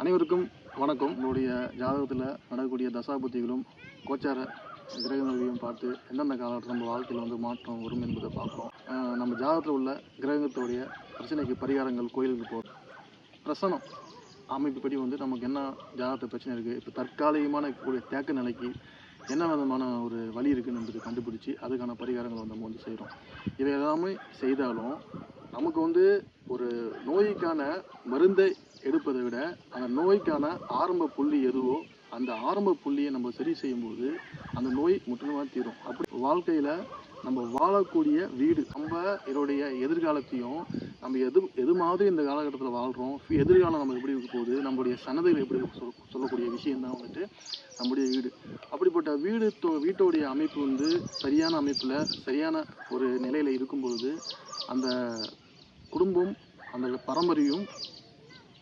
அனைவருக்கும் வணக்கம். உங்களுடைய ஜாதகத்தில் நடக்கக்கூடிய தசாபுத்திகளும் கோச்சார கிரகங்களையும் பார்த்து எந்தெந்த காலகட்டத்தில் நம்ம வாழ்க்கையில் வந்து மாற்றம் வரும் என்பதை பார்க்குறோம் நம்ம ஜாதகத்தில் உள்ள கிரகத்துடைய பிரச்சனைக்கு பரிகாரங்கள் கோயிலுக்கு போகிறோம் பிரசனம் அமைப்புப்படி வந்து நமக்கு என்ன ஜாதகத்தை பிரச்சனை இருக்குது இப்போ தற்காலிகமான இருக்கக்கூடிய தேக்க நிலைக்கு என்ன விதமான ஒரு வழி இருக்குன்னு நமக்கு கண்டுபிடிச்சி அதுக்கான பரிகாரங்களை நம்ம வந்து செய்கிறோம் இதை எல்லாமே செய்தாலும் நமக்கு வந்து ஒரு நோய்க்கான மருந்தை எடுப்பதை விட அந்த நோய்க்கான ஆரம்ப புள்ளி எதுவோ அந்த ஆரம்ப புள்ளியை நம்ம சரி செய்யும்போது அந்த நோய் முற்றிலுமாக தீரும். அப்படி வாழ்க்கையில் நம்ம வாழக்கூடிய வீடு நம்ம இதோடைய எதிர்காலத்தையும் நம்ம எது எது மாதிரி இந்த காலகட்டத்தில் வாழ்கிறோம் எதிர்காலம் நம்ம எப்படி இருக்க போகுது நம்மளுடைய சன்னதிகள் எப்படி சொல் சொல்லக்கூடிய விஷயம் தான் வந்துட்டு நம்முடைய வீடு. அப்படிப்பட்ட வீடு வீட்டோடைய அமைப்பு வந்து சரியான அமைப்பில் சரியான ஒரு நிலையில் இருக்கும்பொழுது அந்த குடும்பம் அந்த பரம்பரையும்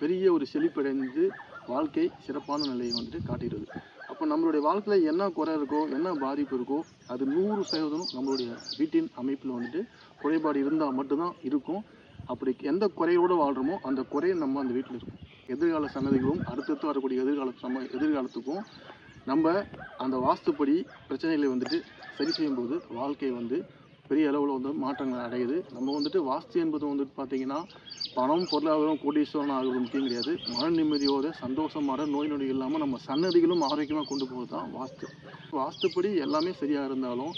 பெரிய ஒரு செழிப்படைந்து வாழ்க்கை சிறப்பான நிலையை வந்துட்டு காட்டுகிறது. அப்போ நம்மளுடைய வாழ்க்கையில் என்ன குறை இருக்கோ என்ன பாதிப்பு இருக்கோ அது நூறு சதவீதம் நம்மளுடைய வீட்டின் அமைப்பில் வந்துட்டு குறைபாடு இருந்தால் மட்டும்தான் இருக்கும். அப்படி எந்த குறையோடு வாழ்கிறோமோ அந்த குறை நம்ம அந்த வீட்டில் இருக்கும். எதிர்கால சன்னதிகளும் அடுத்தடுத்து வரக்கூடிய எதிர்கால சம எதிர்காலத்துக்கும் நம்ம அந்த வாஸ்துப்படி பிரச்சனைகளை வந்துட்டு சரி செய்யும்போது வாழ்க்கை வந்து பெரிய அளவில் வந்து மாற்றங்கள் அடையுது. நம்ம வந்துட்டு வாஸ்து என்பது வந்துட்டு பார்த்தீங்கன்னா பணம் பொருளாதாரம் கோடீஸ்வரன் ஆகிறது முக்கியம் கிடையாது. மன நிம்மதியோட சந்தோஷமான நோய் நொடி இல்லாமல் நம்ம சன்னதிகளும் ஆரோக்கியமாக கொண்டு போகிறது தான் வாஸ்து. வாஸ்துப்படி எல்லாமே சரியாக இருந்தாலும்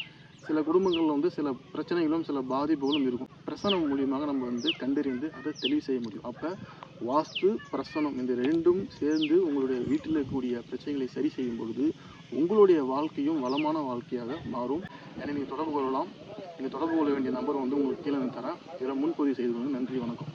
சில குடும்பங்களில் வந்து சில பிரச்சனைகளும் சில பாதிப்புகளும் இருக்கும். பிரசனம் மூலியமாக நம்ம வந்து கண்டறிந்து அதை தெளிவு செய்ய முடியும். அப்போ வாஸ்து பிரசனம் இந்த ரெண்டும் சேர்ந்து உங்களுடைய வீட்டில் இருக்கக்கூடிய பிரச்சனைகளை சரி செய்யும் பொழுது உங்களுடைய வாழ்க்கையும் வளமான வாழ்க்கையாக மாறும். என நீங்கள் தொடர்பு கொள்ளலாம். நீங்கள் தொடர்பு கொள்ள வேண்டிய நம்பர் வந்து உங்களுக்கு கீழே நான் தரேன் இதில் முன்பதிவு செய்து கொள்ளுங்க. நன்றி வணக்கம்